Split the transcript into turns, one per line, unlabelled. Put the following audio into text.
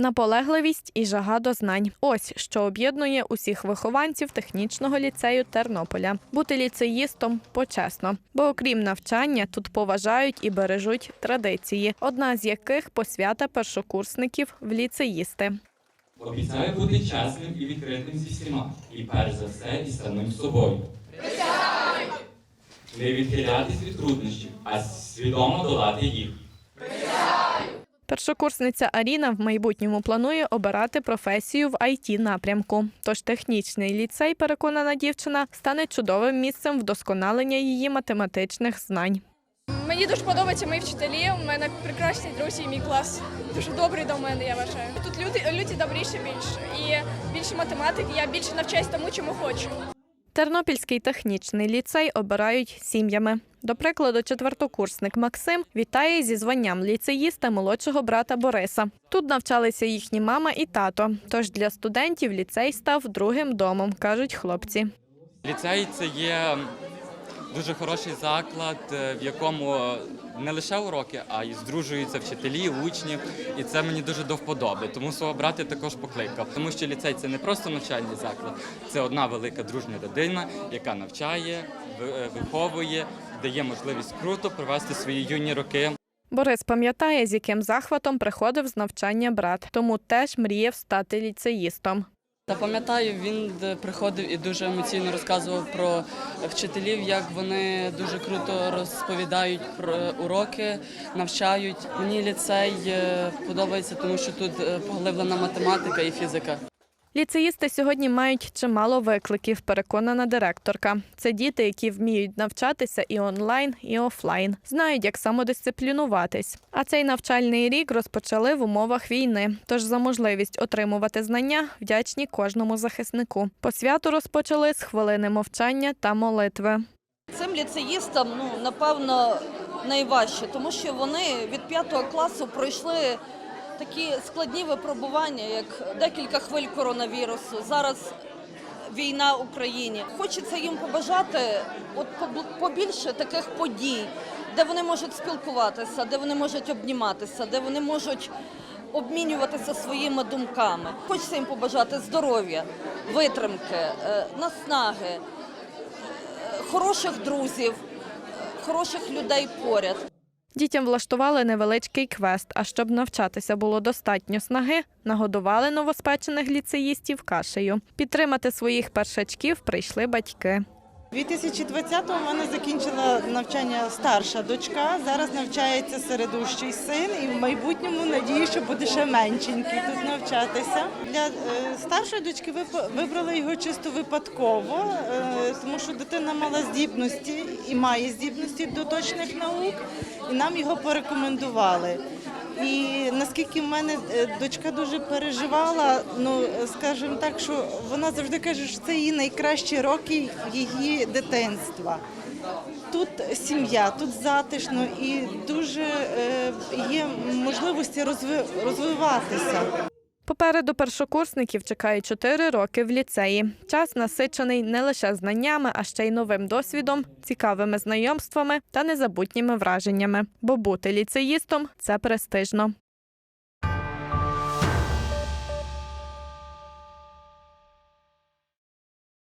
Наполегливість і жага до знань. Ось що об'єднує усіх вихованців технічного ліцею Тернополя. Бути ліцеїстом почесно, бо окрім навчання тут поважають і бережуть традиції, одна з яких посвята першокурсників в ліцеїсти.
Обіцяю бути чесним і відкритим зі всіма, і перш за все із самим собою. Не відхилятись від труднощів, а свідомо долати їх.
Першокурсниця Аріна в майбутньому планує обирати професію в it напрямку. Тож технічний ліцей, переконана дівчина, стане чудовим місцем вдосконалення її математичних знань.
Мені дуже подобаються мої вчителі. У мене прекрасні друзі, і мій клас дуже добрий до мене. Я вважаю. Тут люди, люди добріші більше і більше математики. Я більше навчаюсь тому, чому хочу.
Тернопільський технічний ліцей обирають сім'ями. До прикладу, четвертокурсник Максим вітає зі званням ліцеїста молодшого брата Бориса. Тут навчалися їхні мама і тато. Тож для студентів ліцей став другим домом, кажуть хлопці.
Ліцей це є дуже хороший заклад, е, в якому не лише уроки, а й здружуються вчителі, учні. І це мені дуже до вподоби. Тому свого брата також покликав. Тому що ліцей це не просто навчальний заклад, це одна велика дружня родина, яка навчає, е, виховує, дає можливість круто провести свої юні роки.
Борис пам'ятає, з яким захватом приходив з навчання брат, тому теж мріяв стати ліцеїстом.
Та пам'ятаю, він е, приходив і дуже емоційно розказував про вчителів, як вони дуже круто розповідають про уроки, навчають. Мені ліцей е, подобається, тому що тут е, поглиблена математика і фізика.
Ліцеїсти сьогодні мають чимало викликів, переконана директорка. Це діти, які вміють навчатися і онлайн, і офлайн, знають, як самодисциплінуватись. А цей навчальний рік розпочали в умовах війни. Тож за можливість отримувати знання вдячні кожному захиснику. По святу розпочали з хвилини мовчання та молитви.
Цим ліцеїстам, ну напевно, найважче, тому що вони від п'ятого класу пройшли такі складні випробування, як декілька хвиль коронавірусу. Зараз війна в Україні. Хочеться їм побажати от побільше таких подій, де вони можуть спілкуватися, де вони можуть обніматися, де вони можуть обмінюватися своїми думками. Хочеться їм побажати здоров'я, витримки, е, наснаги хороших друзів, хороших людей поряд.
Дітям влаштували невеличкий квест. А щоб навчатися було достатньо снаги, нагодували новоспечених ліцеїстів кашею. Підтримати своїх першачків прийшли батьки.
2020-го в мене закінчила навчання старша дочка. Зараз навчається середущий син, і в майбутньому надію, що буде ще меншенький тут навчатися. Для е, старшої дочки вип- вибрали його чисто випадково, е, тому що дитина мала здібності і має здібності до точних наук, і нам його порекомендували. І наскільки в мене е, дочка дуже переживала, ну скажімо так, що вона завжди каже, що це її найкращі роки її дитинства. Тут сім'я, тут затишно і дуже е, є можливості розви- розвиватися.
Попереду першокурсників чекають чотири роки в ліцеї. Час насичений не лише знаннями, а ще й новим досвідом, цікавими знайомствами та незабутніми враженнями. Бо бути ліцеїстом це престижно.